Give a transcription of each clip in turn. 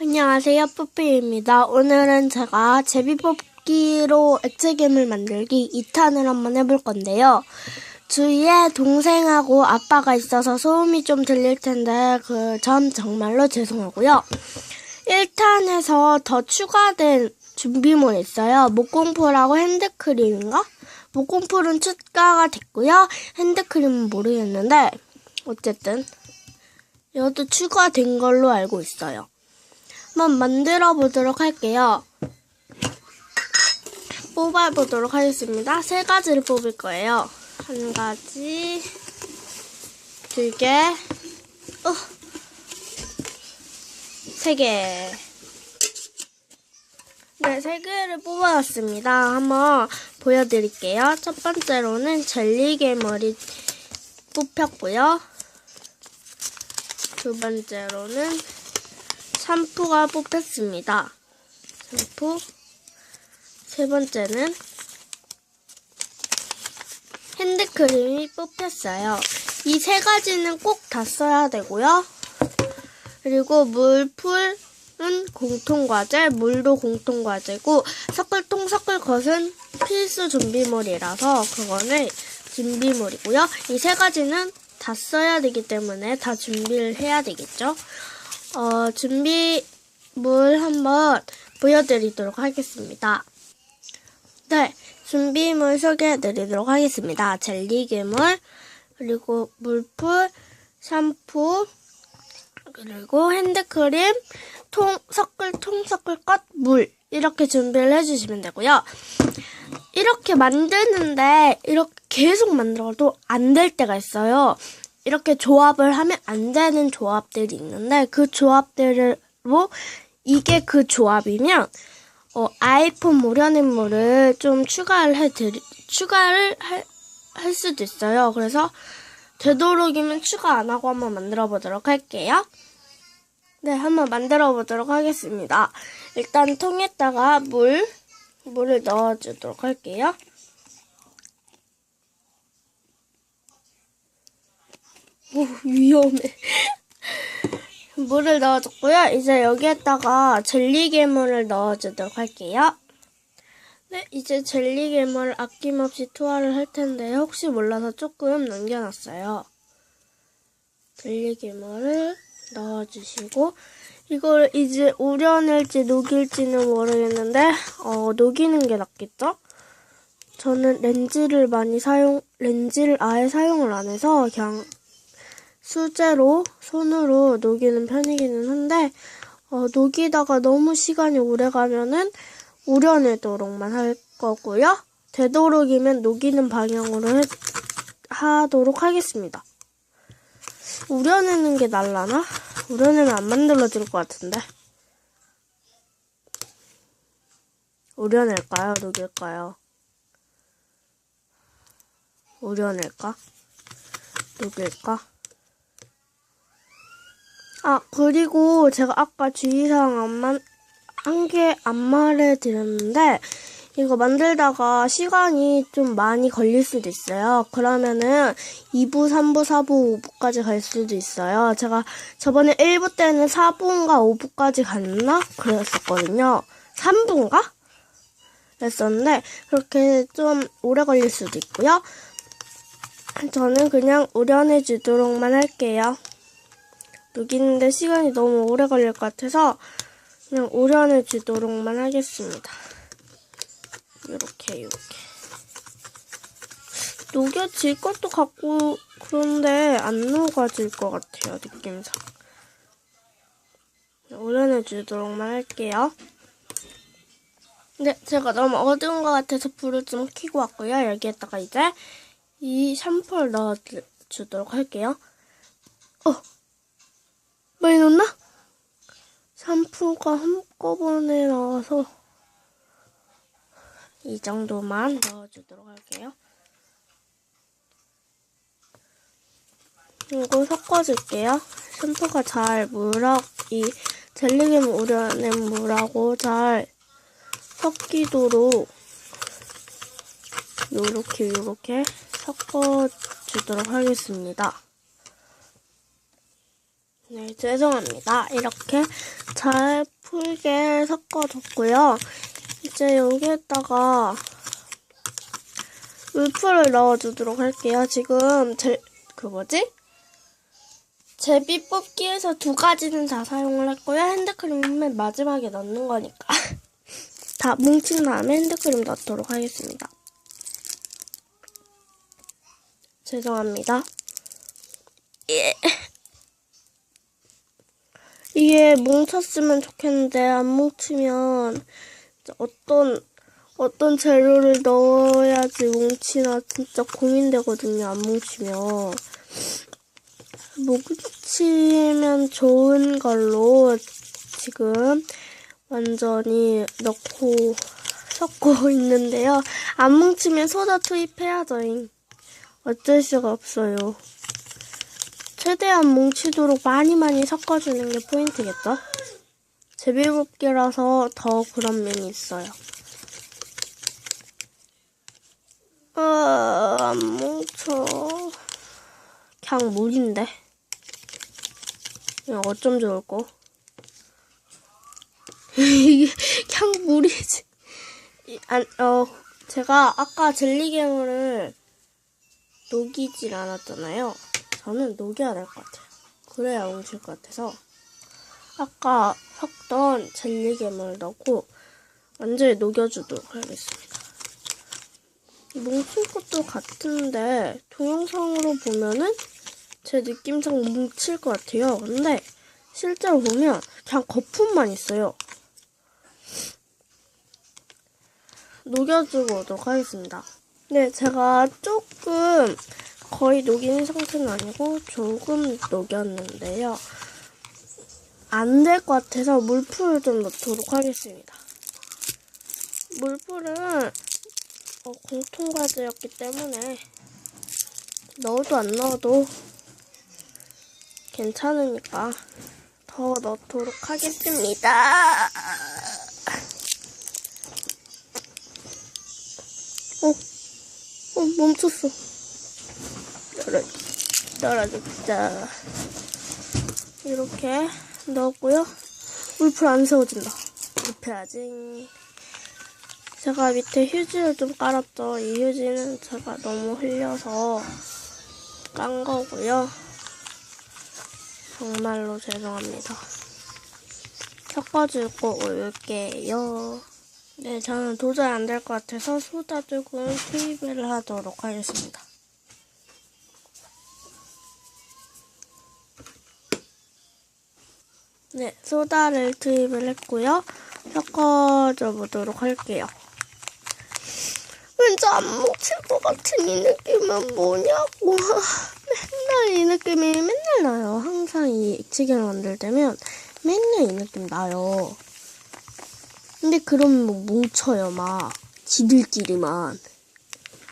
안녕하세요, 뿌뿌입니다. 오늘은 제가 제비뽑기로 액체괴물 만들기 2탄을 한번 해볼 건데요. 주위에 동생하고 아빠가 있어서 소음이 좀 들릴 텐데 그 점 정말로 죄송하고요. 1탄에서 더 추가된 준비물 있어요. 목공풀하고 핸드크림인가? 목공풀은 추가가 됐고요. 핸드크림은 모르겠는데 어쨌든 이것도 추가된 걸로 알고 있어요. 한번 만들어 보도록 할게요. 뽑아 보도록 하겠습니다. 세 가지를 뽑을 거예요. 한 가지, 두 개, 어, 세 개. 네, 세 개를 뽑아왔습니다. 한번 보여드릴게요. 첫 번째로는 젤리 괴물이 뽑혔고요. 두 번째로는 샴푸가 뽑혔습니다. 샴푸. 세 번째는 핸드크림이 뽑혔어요. 이 세 가지는 꼭 다 써야 되고요. 그리고 물풀은 공통과제, 물도 공통과제고 섞을통 섞을것은 필수 준비물이라서 그거는 준비물이고요. 이 세 가지는 다 써야 되기 때문에 다 준비를 해야 되겠죠. 어, 준비물 한번 보여드리도록 하겠습니다. 네, 준비물 소개해드리도록 하겠습니다. 젤리 괴물, 그리고 물풀, 샴푸, 그리고 핸드크림, 통, 섞을, 통, 섞을 것, 물. 이렇게 준비를 해주시면 되고요. 이렇게 만드는데, 이렇게 계속 만들어도 안 될 때가 있어요. 이렇게 조합을 하면 안 되는 조합들이 있는데, 그 조합들로, 이게 그 조합이면, 어, 아이폰 무료인물을 좀 추가를 해드리, 추가를 할, 할 수도 있어요. 그래서, 되도록이면 추가 안 하고 한번 만들어 보도록 할게요. 네, 한번 만들어 보도록 하겠습니다. 일단 통에다가 물, 물을 넣어주도록 할게요. 오, 위험해. 물을 넣어줬고요. 이제 여기에다가 젤리 괴물을 넣어주도록 할게요. 네, 이제 젤리 괴물을 아낌없이 투하를 할 텐데 혹시 몰라서 조금 남겨놨어요. 젤리 괴물을 넣어주시고 이걸 이제 우려낼지 녹일지는 모르겠는데 어, 녹이는 게 낫겠죠? 저는 렌즈를 많이 사용 렌즈를 아예 사용을 안 해서 그냥 수제로 손으로 녹이는 편이기는 한데 어, 녹이다가 너무 시간이 오래 가면은 우려내도록만 할 거고요. 되도록이면 녹이는 방향으로 해, 하도록 하겠습니다. 우려내는 게 날라나? 우려내면 안 만들어질 것 같은데. 우려낼까요? 녹일까요? 우려낼까? 녹일까? 아, 그리고 제가 아까 주의사항 안만, 한 개 안 말해드렸는데, 이거 만들다가 시간이 좀 많이 걸릴 수도 있어요. 그러면은 2부, 3부, 4부, 5부까지 갈 수도 있어요. 제가 저번에 1부 때는 4부인가 5부까지 갔나? 그랬었거든요. 3부인가? 그랬었는데, 그렇게 좀 오래 걸릴 수도 있고요. 저는 그냥 우려내 주도록만 할게요. 녹이는데 시간이 너무 오래 걸릴 것 같아서 그냥 우려내 주도록만 하겠습니다. 이렇게 이렇게. 녹여질 것도 같고 그런데 안 녹아질 것 같아요 느낌상. 우려내 주도록만 할게요. 네 제가 너무 어두운 것 같아서 불을 좀 켜고 왔고요. 여기에다가 이제 이 샴푸를 넣어주도록 할게요. 어 많이 넣나? 샴푸가 한꺼번에 나와서 이 정도만 넣어주도록 할게요. 그리고 섞어줄게요. 샴푸가 잘 물하고 이 젤리겜 우려낸 물하고 잘 섞이도록 요렇게 요렇게 섞어주도록 하겠습니다. 네, 죄송합니다. 이렇게 잘 풀게 섞어줬고요. 이제 여기에다가 물풀을 넣어주도록 할게요. 지금 제, 그 뭐지? 제비 뽑기에서 두 가지는 다 사용을 했고요. 핸드크림은 맨 마지막에 넣는 거니까. 다 뭉친 다음에 핸드크림 넣도록 하겠습니다. 죄송합니다. 예. 이게 뭉쳤으면 좋겠는데 안 뭉치면 어떤 어떤 재료를 넣어야지 뭉치나 진짜 고민되거든요. 안 뭉치면 뭉치면 좋은 걸로 지금 완전히 넣고 섞고 있는데요. 안 뭉치면 소다 투입해야죠. 어쩔 수가 없어요. 최대한 뭉치도록 많이 많이 섞어주는 게 포인트겠죠? 제비뽑기라서 더 그런 면이 있어요. 아, 안 뭉쳐. 그냥 물인데. 이거 어쩜 좋을꼬? 이게 그냥 물이지. 이- 안, 어, 제가 아까 젤리괴물을 녹이질 않았잖아요. 저는 녹여야 될 것 같아요. 그래야 뭉칠 것 같아서 아까 섞던 젤리괴물 넣고 완전히 녹여주도록 하겠습니다. 뭉칠 것도 같은데 동영상으로 보면은 제 느낌상 뭉칠 것 같아요. 근데 실제로 보면 그냥 거품만 있어요. 녹여주고 오도록 하겠습니다. 네, 제가 조금 거의 녹인 상태는 아니고 조금 녹였는데요. 안 될 것 같아서 물풀을 좀 넣도록 하겠습니다. 물풀은 어, 공통과제였기 때문에 넣어도 안 넣어도 괜찮으니까 더 넣도록 하겠습니다. 어, 어 멈췄어. 떨어져, 떨어졌다. 이렇게 넣었고요. 물풀 안 세워진다. 해야지. 제가 밑에 휴지를 좀 깔았죠. 이 휴지는 제가 너무 흘려서 깐 거고요. 정말로 죄송합니다. 섞어주고 올게요. 네, 저는 도저히 안 될 것 같아서 소다 조금 투입을 하도록 하겠습니다. 네, 소다를 투입을 했고요. 섞어줘 보도록 할게요. 왠지 안 뭉칠 것 같은 이 느낌은 뭐냐고. 맨날 이 느낌이 맨날 나요. 항상 이 액체계를 만들 때면 맨날 이 느낌 나요. 근데 그럼 뭐 뭉쳐요, 막. 지들끼리만.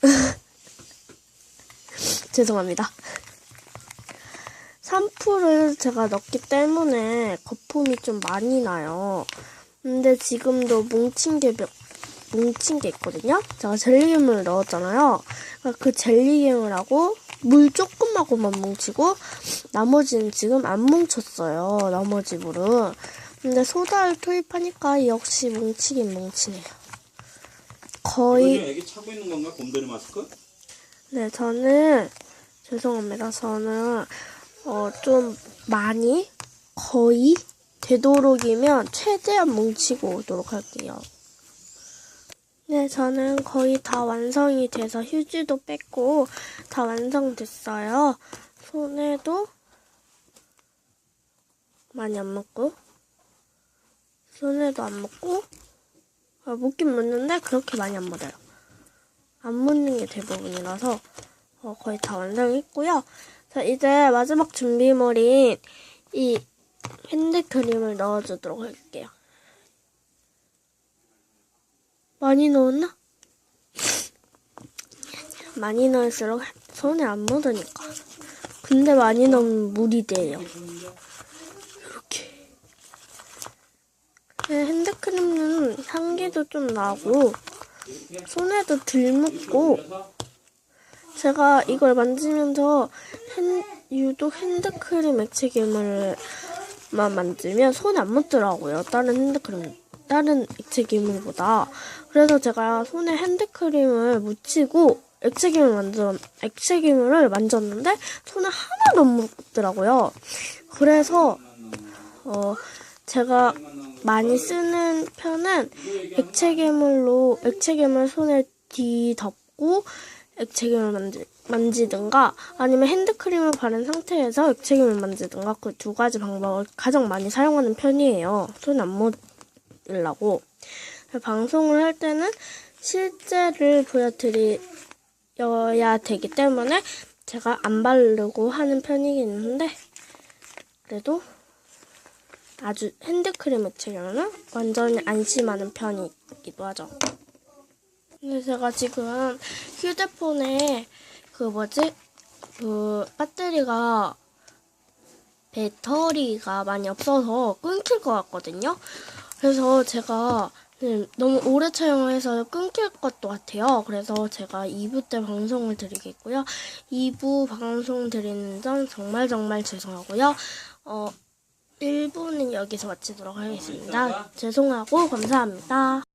죄송합니다. 샴푸를 제가 넣기 때문에 거품이 좀 많이 나요. 근데 지금도 뭉친 게 몇, 뭉친 게 있거든요. 제가 젤리괴물을 넣었잖아요. 그러니까 그 젤리괴물하고 물 조금하고만 뭉치고 나머지는 지금 안 뭉쳤어요. 나머지 물은. 근데 소다를 투입하니까 역시 뭉치긴 뭉치네요. 거의 애기 차고 있는 건가? 곰돌이 마스크? 네, 저는 죄송합니다. 저는 어, 좀 많이 거의 되도록이면 최대한 뭉치고 오도록 할게요. 네, 저는 거의 다 완성이 돼서 휴지도 뺐고 다 완성됐어요. 손에도 많이 안 묻고 손에도 안 묻고 아, 묻긴 묻는데 그렇게 많이 안 묻어요. 안 묻는 게 대부분이라서 어, 거의 다 완성했고요. 자, 이제 마지막 준비물인 이 핸드 크림을 넣어주도록 할게요. 많이 넣었나? 많이 넣을수록 손에 안 묻으니까. 근데 많이 넣으면 물이 돼요. 이렇게. 네, 핸드크림은 향기도 좀 나고 손에도 덜 묻고 제가 이걸 만지면서 핸, 유독 핸드크림 액체괴물만 만들면 손에 안 묻더라고요. 다른 핸드크림, 다른 액체괴물보다. 그래서 제가 손에 핸드크림을 묻히고 액체괴물 만져, 액체괴물을 만졌는데 손에 하나도 안 묻더라고요. 그래서, 어, 제가 많이 쓰는 편은 액체괴물로, 액체괴물 손에 뒤덮고 액체괴물 만지, 만지든가 아니면 핸드크림을 바른 상태에서 액체괴물 만지든가 그 두 가지 방법을 가장 많이 사용하는 편이에요. 손 안 묻으려고. 방송을 할 때는 실제를 보여드려야 되기 때문에 제가 안 바르고 하는 편이긴 한데 그래도 아주 핸드크림 액체괴물은 완전히 안심하는 편이기도 하죠. 근데 제가 지금 휴대폰에 그 뭐지 그 배터리가 배터리가 많이 없어서 끊길 것 같거든요. 그래서 제가 음, 너무 오래 촬영해서 끊길 것도 같아요. 그래서 제가 2부 때 방송을 드리겠고요. 2부 방송 드리는 점 정말 정말 죄송하고요. 어, 1부는 여기서 마치도록 하겠습니다. 죄송하고 감사합니다.